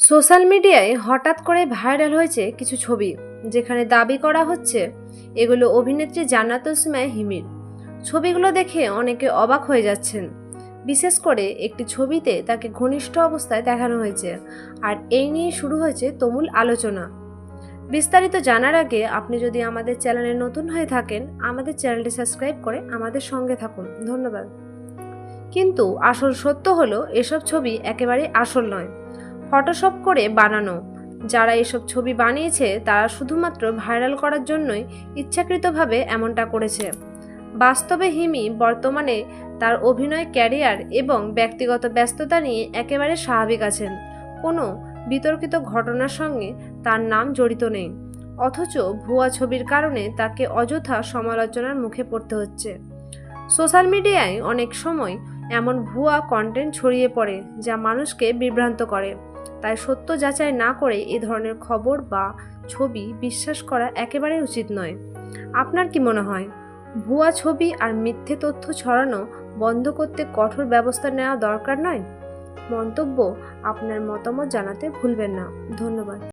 Social মিডিয়ায় হঠাৎ করে ভাইরাল হয়েছে কিছু ছবি, যেখানে দাবি করা হচ্ছে এগুলো অভিনেত্রী জান্নাত ইসমাইল হিমির। ছবিগুলো দেখে অনেকে অবাক হয়ে যাচ্ছেন। বিশেষ করে একটি ছবিতে তাকে ঘনিষ্ঠ অবস্থায় দেখানো হয়েছে। আর এই নিয়ে শুরু হয়েছে তুমুল আলোচনা। বিস্তারিত জানার আগে আপনি যদি আমাদের চ্যানেলে নতুন হয়ে থাকেন, আমাদের চ্যানেলটি সাবস্ক্রাইব করে আমাদের সঙ্গে থাকুন। ধন্যবাদ। কিন্তু আসল সত্য হলো, এসব ছবি একেবারে আসল নয়। ফটোশপ করে বানানো। যারা এসব ছবি বানিয়েছে, তারা শুধুমাত্র ভাইরাল করার জন্যই ইচ্ছাকৃতভাবে এমনটা করেছে। বাস্তবে হিমি বর্তমানে তার অভিনয়, ক্যারিয়ার এবং ব্যক্তিগত ব্যস্ততা নিয়ে একেবারে স্বাভাবিক আছেন। কোনো বিতর্কিত ঘটনার সঙ্গে তার নাম জড়িত নেই। অথচ ভুয়া ছবির কারণে তাকে অযথা সমালোচনার মুখে পড়তে হচ্ছে। সোশ্যাল মিডিয়ায় অনেক সময় এমন ভুয়া কন্টেন্ট ছড়িয়ে পড়ে, যা মানুষকে বিভ্রান্ত করে। তাই সত্য যাচাই না করে এ ধরনের খবর বা ছবি বিশ্বাস করা একেবারে উচিত নয়। আপনার কি মনে হয়? ভুয়া ছবি আর মিথ্যে তথ্য ছড়ানো বন্ধ করতে কঠোর ব্যবস্থা নেওয়া দরকার নয়? মন্তব্য আপনার মতামত জানাতে ভুলবেন না। ধন্যবাদ।